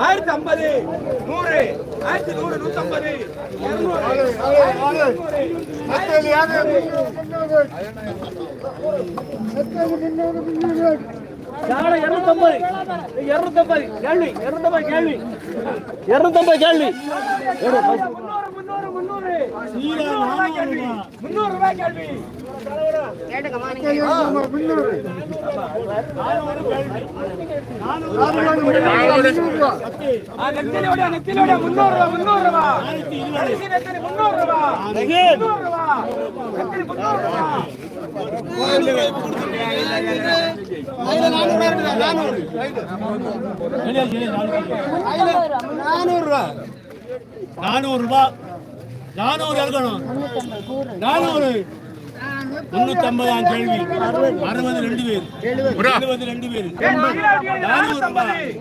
ஆயிரத்தி ஐம்பது நூறு ஆயிரத்தி நூறு நூத்தி ஐம்பது இருநூத்தம்பது இருநூத்தம்பது கேள்வி இருநூத்தம்பது கேள்வி இருநூத்தம்பது கேள்வி முன்னூறு முன்னூறு. ரூபாய் கேள்வி ரூபாய் ரூபாய் கடைசி ரூபாய் நானூறு எழுதணும். நானூறு. முன்னூத்தி ஐம்பதாம் கேள்வி. அறுபது ரெண்டு பேர். எழுபது ரெண்டு பேர். நானூறு ரூபாய்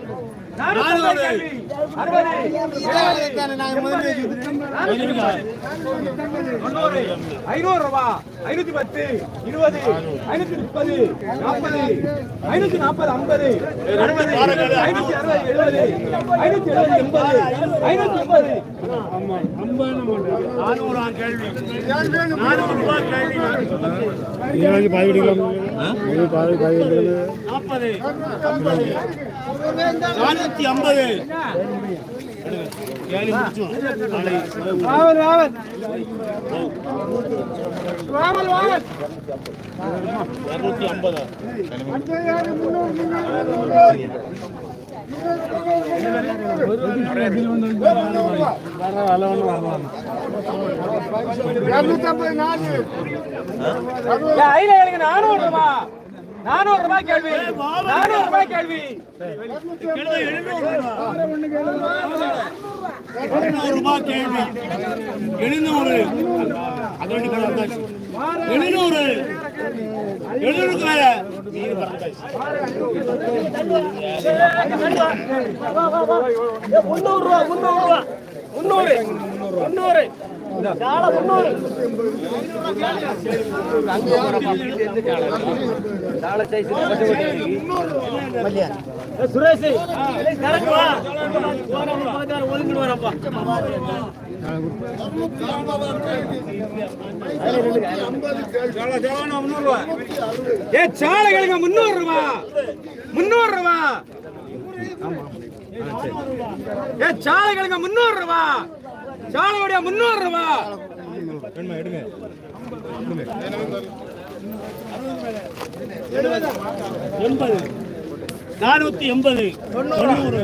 ஐநூறு ரூபா ஐநூத்தி பத்து இருபது ஐநூத்தி முப்பது நாற்பது ஐநூத்தி நாற்பது ஐம்பது அறுபது ஐநூத்தி அறுபது எழுபது ஐநூத்தி எழுபது எண்பது ஐநூத்தி எண்பது ரூபாய் கேள்வி நாற்பது. நானூத்தி ஐம்பது. இருநூத்தி ஐம்பது. நானூறு. நானூறு ரூபாய் கேள்வி. நானூறு ரூபாய் கேள்வி. எழுநூறு ரூபாய் கேள்வி. எழுநூறு. அதோட எழுநூறு. எழுநூறுக்கு மேல. முன்னூறு ரூபா முன்னூறு ரூபா முன்னூறு முன்னூறு சுரேஷ் ஒதுங்கிட்டு வரப்பா ஏ சாலைகளுங்க முன்னூறு ரூபா. முன்னூறு ரூபா ஏ முன்னூறு ரூபா. சாலையுடைய முன்னூறு ரூபா. எண்பது நானூத்தி எண்பது. தொண்ணூறு.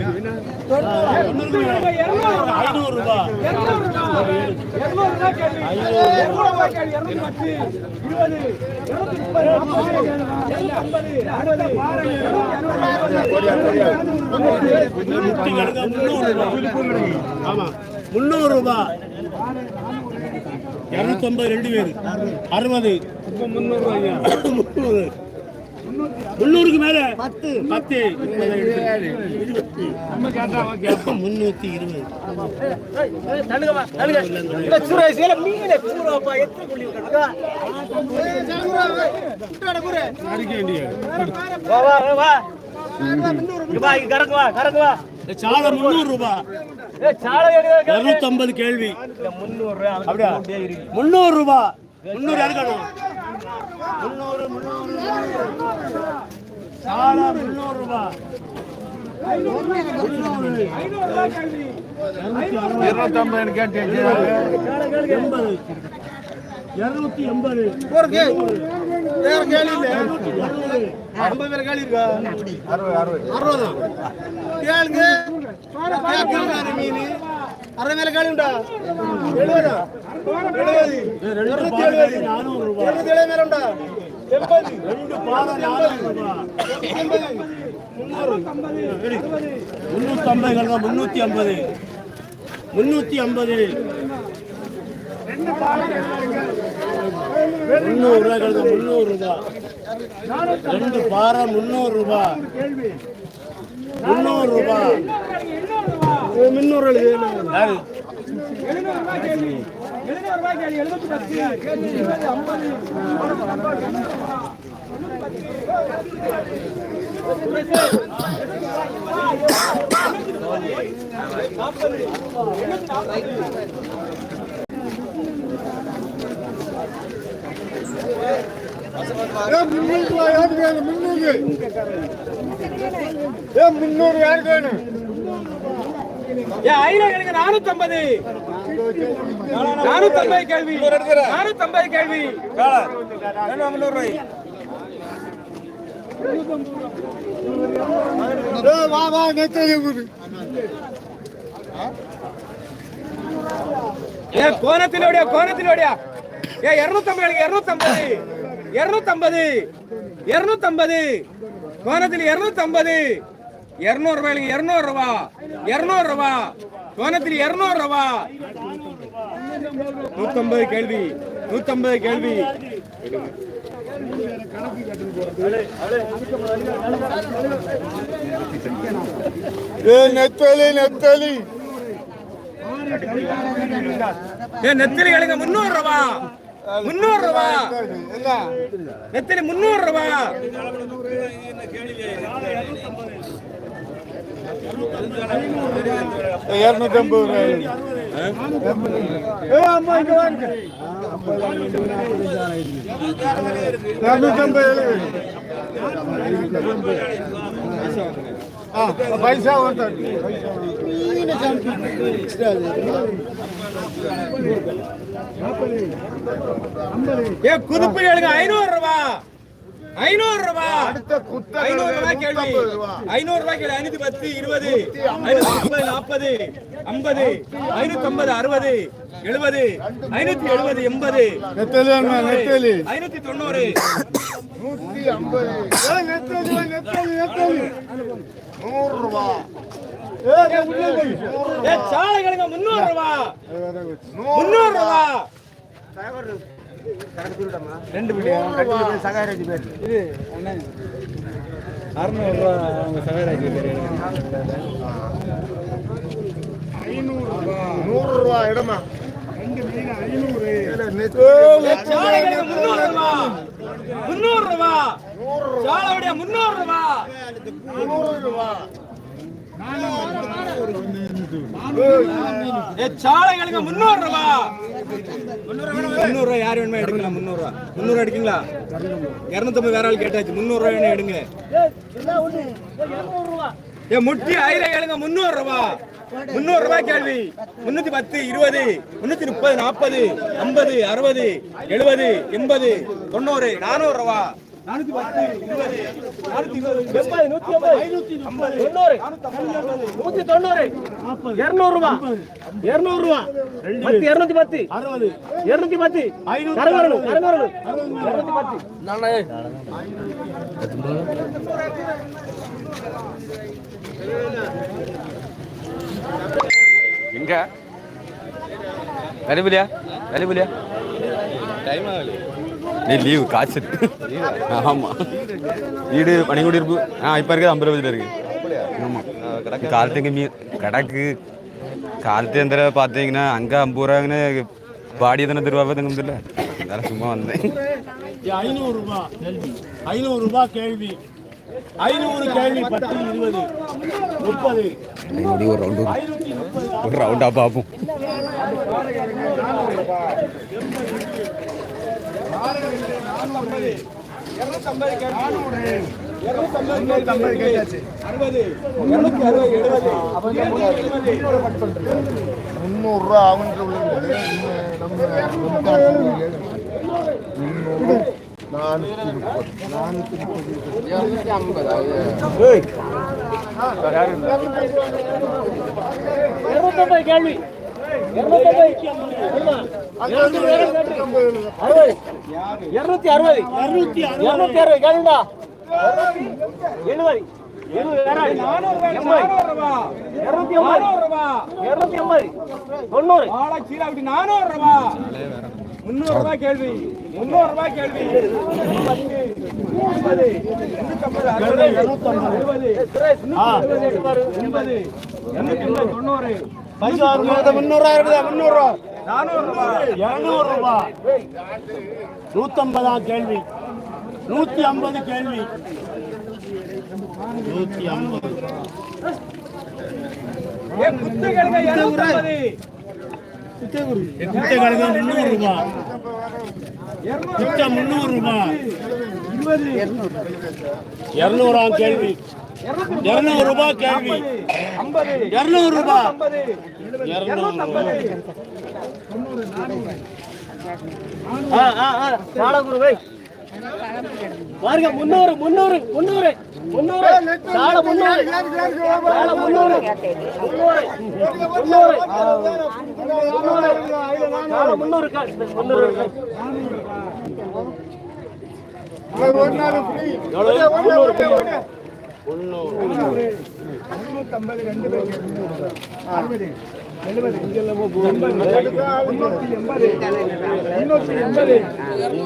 ஐநூறு ரூபாய் நூத்தி கணக்கா முந்நூறு ரூபாய் ஆமா. முந்நூறு ரூபாய் இருநூத்தி ஐம்பது ரெண்டு பேர். அறுபது. முந்நூறு. முந்நூறுக்கு மேல. பத்து. பத்து. முன்னூத்தி இருபது. புள்ளி வா வா வா. சாலை முந்நூறு ரூபாய் இருநூத்தி ஐம்பது கேள்வி. அப்படியா? முந்நூறு ரூபாய் முந்நூறு இருக்கணும் முந்நூறு முந்நூறு சாலை முந்நூறு ரூபாய் எண்பது. இருநூத்தி எண்பது ஐம்பது பேர் கேள்வி இருக்கா? கேளுங்க. மீன். அரை மேல காலி உண்டா எழுபதா. எழுபது எழுபது நானூறு எழுபது மேல உண்டா எண்பது. ரெண்டு முன்னூத்தி ஐம்பது. முன்னூத்தி ஐம்பது. முன்னூத்தி ஐம்பது. கணக்கா முந்நூறு ரூபாய் ரெண்டு பாறை முந்நூறு ரூபாய் முந்நூறு ரூபாய் முந்நூறு யாரு எழுநூறு ரூபாய் கேள்வி எழுநூறு ரூபாய் கேள்வி எழுநூத்தி பத்து இருபது ஐம்பது முன்னூறு யாருக்கு வேணும் முன்னூறு ஏ முன்னூறு யாருக்கு வேணும் ஏன் ஐநூறு எனக்கு நானூத்தம்பது நானூத்தம்பது கேள்வி நானூத்தம்பது கேள்வி ஏ வா வா நெத்தலி கோணத்திலோடியா கோணத்திலோடியா. ஏ இருநூத்தம்பது இருநூத்தம்பது. இருநூத்தம்பது. இருநூத்தம்பது. கோணத்தில் இருநூத்தம்பது. இருநூறு ரூபாய்க்கு இருநூறு ரூபா இருநூறு ரூபா கோணத்தில் இருநூறு ரூபா நூத்தம்பது கேள்வி. நூத்தம்பது கேள்வி. ஏ நெத்தலி நெத்தலி. ஏ நெத்திலி கழுங்க முன்னூறு ரூபா முன்னூறு ரூபா. நெத்திலி முன்னூறு ரூபா. ஐம்பது ரூபாய். இருநூத்தி ஐம்பது పైసా ఉంటాడు ఏ కుదుపు ఐనూరు రూపా ஐநூறு ரூபா. அடுத்த குத்த ஐநூறு ரூபாய் கேள்வி. ஐநூறு ரூபாய் கேள்வி. ஐநூத்தி பத்து இருபது. ஐநூத்தி நாற்பது ஐம்பது. ஐநூத்தி ஐம்பது. அறுபது. எழுபது. ஐநூத்தி எழுபது எண்பது. ஐநூத்தி தொண்ணூறு. நூத்தி ஐம்பது. நூறு ரூபா. ஏ சாலைகளுங்க முன்னூறு. ரூபா. முன்னூறு ரூபா. ரெண்டு சகாயராஜ் பேர். இது அறுநூறு ரூபா அவங்க சகாயராஜ் பேர். நூறு ரூபா இடமா? ஏ சாலைகளுங்க முன்னூறு ரூபா. முன்னூறு ரூபா. முன்னூறு ரூபா. ஏ சாலைகளுங்க முன்னூறு ரூபா. முன்னூறு ரூபா யார் வேணுமா எடுக்கலாம் முந்நூறுரூவா முந்நூறுரூவா முன்னூறு எடுக்கீங்களா? இருநூத்தம்பது வேற ஆள் கேட்டாச்சு முன்னூறு ரூபா வேணும் எடுங்க. ஏ முட்டி ஐல கேளுங்க முந்நூறு ரூபா. முன்னூறு ரூபாய் கேள்வி. முன்னூத்தி பத்து இருபது முன்னூத்தி முப்பது நாற்பது ஐம்பது அறுபது எழுபது எண்பது தொண்ணூறு நானூறு ரூபா. நானூத்தி பத்து இருபது நானூத்தி இருபது எண்பது நூத்தி ஐம்பது ஐம்பது தொண்ணூறு நூத்தி தொண்ணூறு இருநூறு ரூபா இருநூறு ரூபா பத்து இருநூத்தி பத்து அறுபது இருநூத்தி பத்து கரகரணும் கரகரணும் இருநூத்தி பத்து எங்க வெளிபுலியா வெளிபுலியா நீ லீவு காய்ச்சல். ஆமா. வீடு பனிக்குடியிருப்பு ஆ இப்போ இருக்குது ஐம்பது ரூபாய் இருக்கு ஆமாம் காலத்துக்கு மீ கணக்கு காலத்து எந்த பார்த்தீங்கன்னா அங்கே ஐம்பது ரூபாங்கன்னு பாடி தானே திருவாரூர் தங்குதில்ல அதெல்லாம் சும்மா வந்தேன். ஐநூறு ரூபாய் கேள்வி ஐநூறு ரூபாய் கேள்வி. ஐநூறு கேள்வி பத்து இருபது முப்பது. இப்படி ஒரு ரவுண்டு. ஒரு ரவுண்டாக பார்ப்போம். முந்நூறு ரூபா உள்ளது முந்நூறு நானூற்றி முப்பது நானூற்றி முப்பது கேள்வி இருநூத்தி அறுபது இருநூத்தி அறுபது கேளுண்டா எழுபது முன்னூறு ரூபாய் கேள்வி முன்னூறு. ரூபாய் கேள்வி முப்பது, அறுபது, எண்பது, முந்நூறுரூவா ரூபாய் இருநூறு ரூபா. நூத்தம்பதா கேள்வி. நூத்தி ஐம்பது கேள்வி. நூத்தி ஐம்பது. முந்நூறு ரூபாய் முந்நூறு ரூபாய் இருநூறாம் கேள்வி. இருநூறு ரூபாய் கேள்வி. இருநூறு ரூபாய். இருநூத்தம்பது பாருங்க முன்னூறு முன்னூறு முன்னூறு முன்னூறு சால முன்னூறு சால முன்னூறு முன்னூறு முன்னூறு முன்னூறு சால முன்னூறு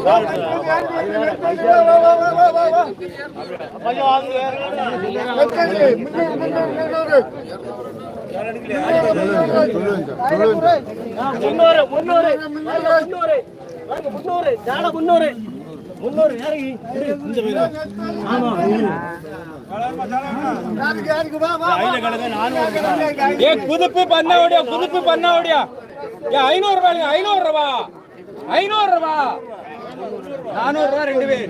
காசு, முன்னூறு காசு. முன்னூறு முன்னூறு பாருங்க, முன்னூறு பாருங்க, முன்னூறு சால முன்னூறு முன்னூறு ஐல கணக்கு நானூறு ரூபாய். ஏ புதுப்பு பண்ண ஓடியா புதுப்பு பண்ண ஓடியா ஏ ஐநூறு ரூபாய் ஐநூறு ரூபா. ஐநூறு ரூபா. நானூறு ரூபா ரெண்டு பேர்.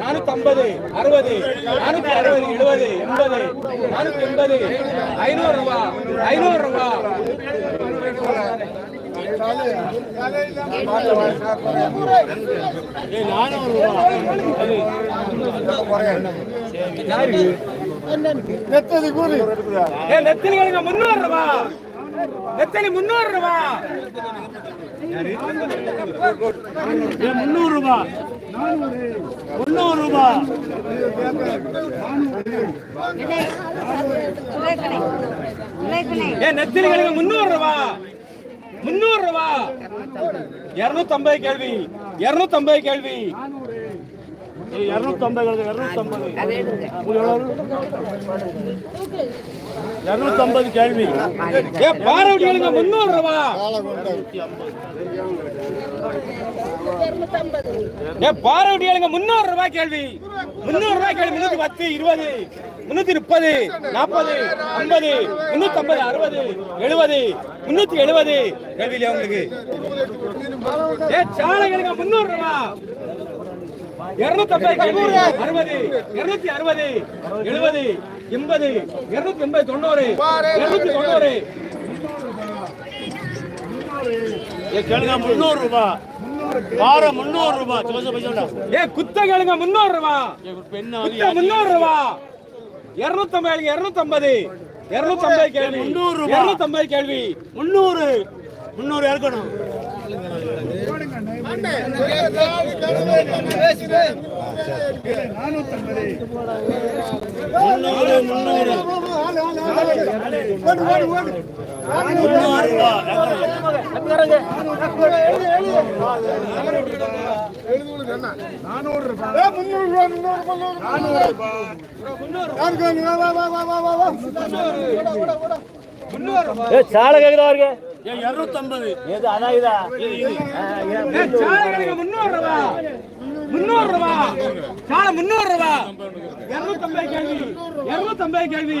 நானூத்தி ஐம்பது அறுபது நானூத்தி அறுபது எழுபது எண்பது நானூத்தி எண்பது ஐநூறு ரூபா ஐநூறு ரூபா. ஏய், நானூறு ரூபாய் ஏ நெத்திலி கணக்கு முன்னூறு ரூபா. நெத்திலி முன்னூறு ரூபா முன்னூறு ரூபா ரூபாய் முந்நூறு ஏ நெத்திலி கணக்கு முன்னூறு ரூபா. முன்னூறு ரூபா இருநூத்தி ஐம்பது கேள்வி. இருநூத்தி ஐம்பது கேள்வி இருநூத்தம்பது. இருநூத்தம்பது இருநூத்தம்பது கேள்வி ஏ முன்னூறு ரூபா ஏ பாரவடி முன்னூறு ரூபாய் கேள்வி. முன்னூறு ரூபாய் கேள்வி முன்னூத்தி பத்து இருபது முன்னூத்தி முப்பது நாற்பது ஐம்பது முன்னூத்தி ஐம்பது அறுபது எழுபது முன்னூத்தி எழுபது கேள்வியில உங்களுக்கு? ஏ சாலை முன்னூறு ரூபா. இருநூத்தி ஐம்பது அறுபது இருநூத்தி அறுபது எழுபது எண்பது இருநூத்தி எண்பது தொண்ணூறு இருநூத்தி தொண்ணூறு கேளுங்க முந்நூறு ரூபாய் வாரம் முந்நூறு ரூபாய் சொல்ல பைசா ஏ குத்த கேளுங்க முன்னூறு ரூபா. பெண்ணு குத்த முன்னூறு ரூபா. இருநூத்தி ஐம்பது இருநூத்தி ஐம்பது இருநூத்தி ஐம்பது கேள்வி. முந்நூறு ரூபா. கேள்வி. முந்நூறு. முந்நூறு இறக்கணும். முந்நூறு முந்நூறு. முந்நூறு ரூபாய் சால கேக்குதா இருக்கு இருநூத்தம்பது எது அதான் இதா முன்னூறு ரூபா முன்னூறு ரூபா சாலை முன்னூறு ரூபா இருநூத்தி ஐம்பது கேள்வி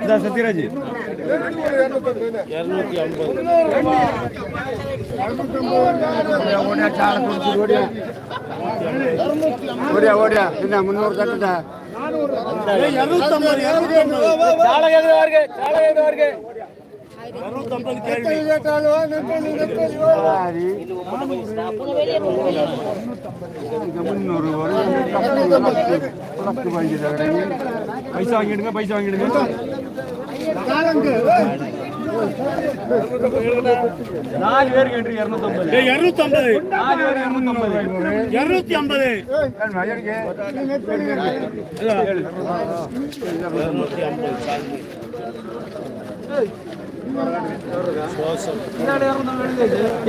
கேள்வி சத்யராஜ் இருநூத்தி ஐம்பது கேக்குதா இருக்கு சால கேக்குதா இருக்கு இருநூத்தம்பது கேள்வி பைசா வாங்கிடுங்க பைசா வாங்கிடுங்க நாலு பேருக்கு என்று இருநூத்தி ஐம்பது ஏய், இருநூத்தம்பது. நாலு பேர் இருநூத்தி ஐம்பது. இருநூத்தி ஐம்பது இருநூத்தி ஐம்பது.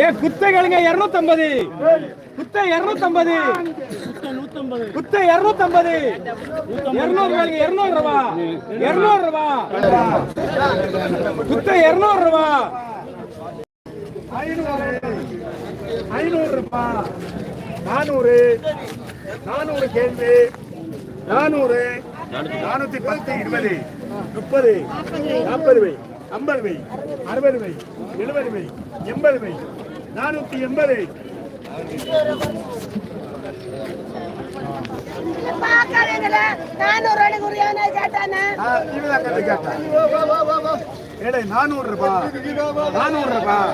ஏ குத்தைகளுங்க இருநூத்தம்பது. குத்தை இருநூத்தம்பது. குத்தை இருநூத்தம்பது. இருநூறு ரூபாய்ங்க இருநூறு ரூபா. இருநூறு ரூபா. குத்தை இருநூறு ரூபா. ஐநூறு ரூபா. நானூறு. நானூறு கேள்வி. நானூறு. நானூத்தி பத்து இருபது. முப்பது. நாற்பது ரூபாய் ஐம்பது வை அறுபது வை எழுபது வை எண்பது வை நானூத்தி எண்பது. நானூறு ரூபாய் நானூறு ரூபாய்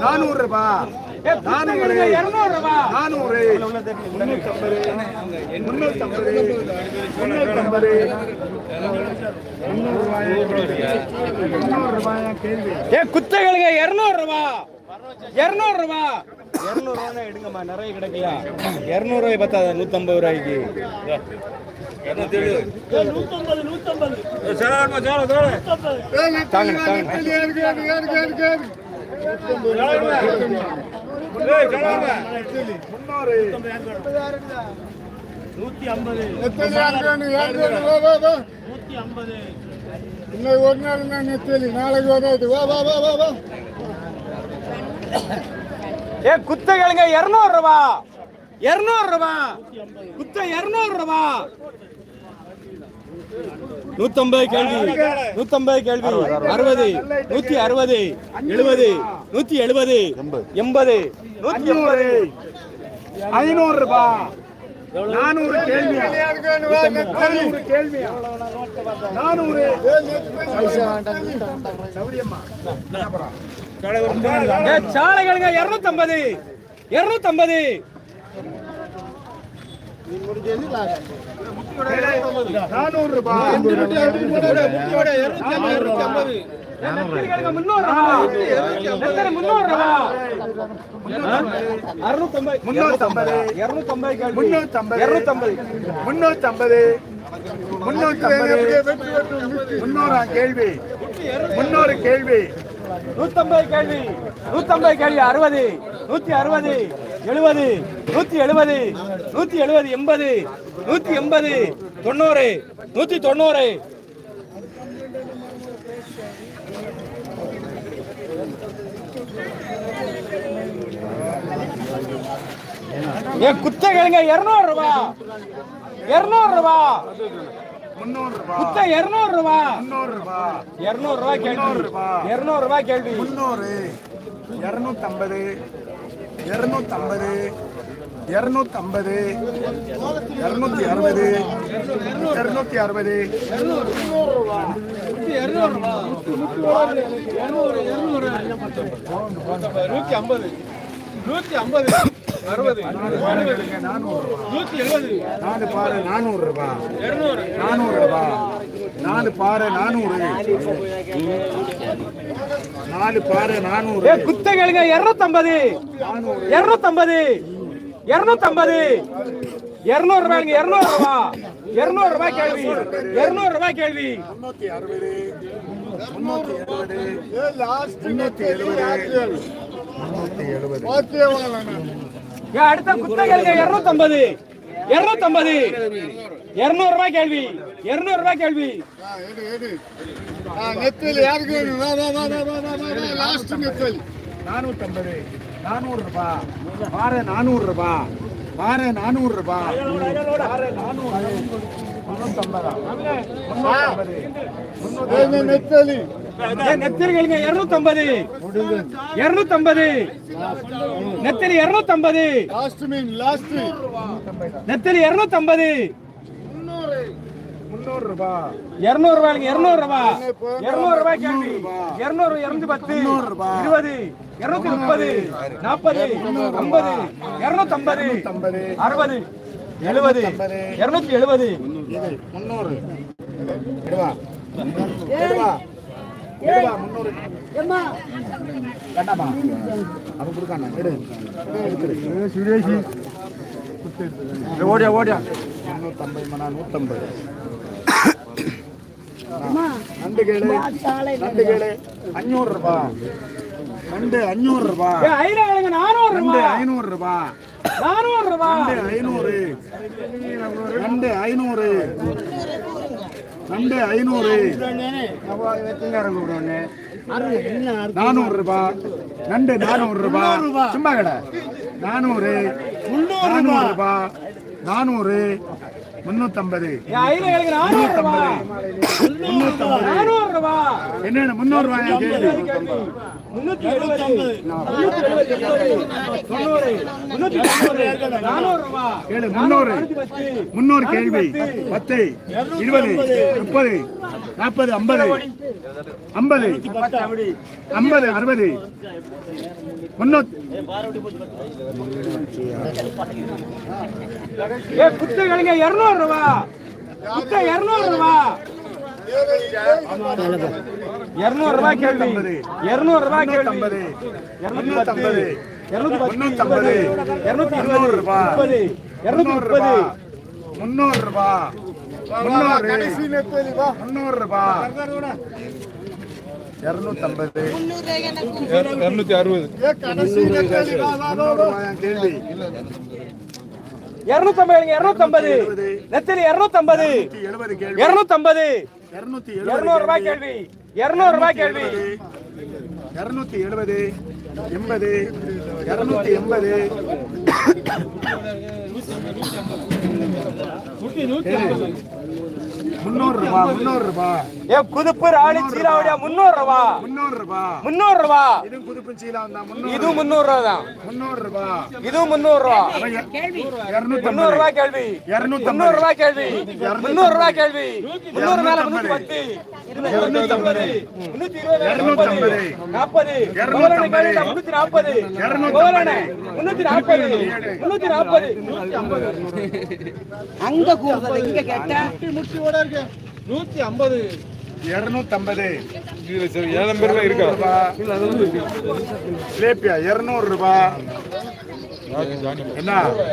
நானூறு ரூபாய் நானூறு இருநூறு ரூபா நானூறு. முன்னூத்தம்பது. முன்னூத்தம்பது. முன்னூத்தம்பது முன்னூறு ரூபாய் முன்னூறு ரூபாயா கேள்வி ஏ குத்தைகளுங்க இருநூறு ரூபா இருநூறு ரூபா இருநூறு ரூபா எடுங்கம்மா நிறைய கிடைக்கலையா இருநூறு ரூபாய் பத்தாத நூத்தம்பது. ரூபாய்க்கு தாங்க தாங்க. நூத்தி ஐம்பது நூத்தி ஐம்பது ஒரு நாள் நெத்தலி நாளைக்கு வராது வா வா வா வா வா ஏ குத்தைகளுங்க இருநூறு ரூபா இருநூறு ரூபா குத்த இருநூறு ரூபா நூத்தம்பது கேள்வி. நூத்தம்பது கேள்வி. அறுபது. நூத்தி அறுபது. எழுபது. நூத்தி எழுபது. எண்பது. நூத்தி எண்பது. ஐநூறு ரூபாய் நானூறு கேள்வி நானூறு கேள்வி சாலைகளுங்க இருநூத்தம்பது. இருநூத்தம்பது. நானூறு ரூபாய் முன்னூறு முன்னூறு கேள்வி முன்னூறு கேள்வி நூத்தம்பது கேள்வி நூத்தம்பது கேள்வி அறுபது நூத்தி அறுபது. எழுபது நூத்தி எழுபது நூத்தி எழுபது எண்பது நூத்தி எண்பது தொண்ணூறு நூத்தி தொண்ணூறு. என் குத்தைகளுங்க இருநூறு ரூபா. இருநூறு ரூபா. முன்னூறு குத்தை இருநூறு ரூபா. முன்னூறு ரூபாய் இருநூறு ரூபாய் கேள்வி இருநூறு ரூபாய் கேள்வி. முன்னூறு இரநூத்தம்பது இரநூத்தம்பது இரநூத்தம்பது இரநூத்தி அறுபது இரநூத்தி அறுபது. நூற்றி ஐம்பது நூற்றி ஐம்பது நாலு பாரு நானூறு இருநூறு. நானூறு ரூபாய் நாலு பாரு நானூறு. நாலு பாரு நானூறு. ஏ குத்தைகளுங்க இருநூத்தம்பது. இருநூத்தம்பது. இருநூத்தம்பது. இருநூறு ரூபாய்ங்க இருநூறு ரூபா. இருநூறு ரூபாய் கேள்வி. இருநூறு ரூபாய் கேள்வி. முன்னூத்தி அறுபது. முன்னூத்தி எழுபது. அடுத்த குத்தைகளுங்க இருநூத்தம்பது. இருநூத்தம்பது. இருநூறு ரூபாய் கேள்வி. இருநூறு ரூபாய் கேள்வி. நெத்தலி யாருக்கு லாஸ்ட் நெத்தலி நானூத்தம்பது. நானூறு ரூபாய் பாரு நானூறு ரூபாய் நானூறு ரூபாய் நானூறு முன்னூத்தம்பதா நெத்திரிகளுங்க இருநூத்தம்பது இருநூத்தம்பது நெத்திரி இருநூத்தம்பது லாஸ்ட் மீன் லாஸ்ட் நெத்திரி இருநூத்தம்பது இருநூறு ரூபாய்ங்க இருநூறு ரூபாய் இருநூறு ரூபாய் கேள்வி இருநூறு இருநூத்தி பத்து இருபது இருநூத்தி முப்பது நாற்பது ஐம்பது இருநூத்தி ஐம்பது அறுபது எழுபது. இருநூத்தி எழுபது. முன்னூறு. முன்னூறு. வேண்டாமா அவன் கொடுக்கான எடு. சுரேஷ். ஓடியா ஓடியா. முன்னூத்தம்பது மணா நூத்தம்பது. நண்டு கேளு. நண்டு கேளு. அஞ்சூறு ரூபாய் ரெண்டு அஞ்சூறு ரூபாய் ஐநூறு நானூறு ரெண்டு ஐநூறு ரூபாய் நானூறு ரூபா. ரெண்டு ஐநூறு. ரெண்டு ஐநூறு. ரெண்டு ஐநூறு. நானூறு ரூபாய் ரெண்டு நானூறு ரூபாய் சும்மா கடை. நானூறு. நானூறு ரூபாய் நானூறு. முன்னூத்தம்பது. என்னென்ன முன்னூறு ரூபாய்? கேள்வி முன்னூறு முன்னூறு கேள்வி. பத்து. இருபது. முப்பது. நாற்பது. ஐம்பது. ஐம்பது. ஐம்பது. அறுபது. முன்னூத்தி இருநூறு ரூபா புத்த இருநூறு ரூபா இருநூறு ரூபாய் கேள்வி. இருநூறு ரூபாய் கேள்வி. ஐம்பது இருநூத்தி முன்னூத்தம்பது. இருநூத்தி இருநூத்தி ரூபாய் முப்பது இருநூத்தி முன்னூறு முப்பது ரூபாய் முன்னூறு. ரூபாய் இருநூத்தம்பது முன்னூறு ரூபாய் கேள்வி. இருநூத்தம்பது இருநூத்தம்பது. நெத்திலி இருநூத்தம்பது. இருநூத்தம்பது. இருநூத்தி இருநூறு ரூபாய் கேள்வி. இருநூறு ரூபாய் கேள்வி. இருநூத்தி எழுபது. எண்பது. இருநூத்தி எண்பது. முன்னூறு ஏ ராணி சீலாவடியா முன்னூறு ரூபா. முன்னூறு ரூபா. இது புதுப்பு சீலா வந்தா முன்னூறு ரூபா. தான். முன்னூறு ரூபாய் இதுவும் முன்னூறு ரூபா. முன்னூறு கேள்வி. முன்னூறு ரூபாய் கேள்வி. முன்னூறு ரூபாய் கேள்வி. முன்னூறு மேல முன்னூத்தி பத்து. முன்னூத்தி இருபது. நாற்பது. முன்னூத்தி நாற்பது. முன்னூத்தி நாற்பது. முன்னூத்தி நாற்பது. அங்க கூப்பிடுறது இங்க கேட்டா நூத்தி ஐம்பது இருநூத்தி ஐம்பது ஏழாம் பேர் இருக்கா? லேப்பியா இருநூறு ரூபா. என்ன?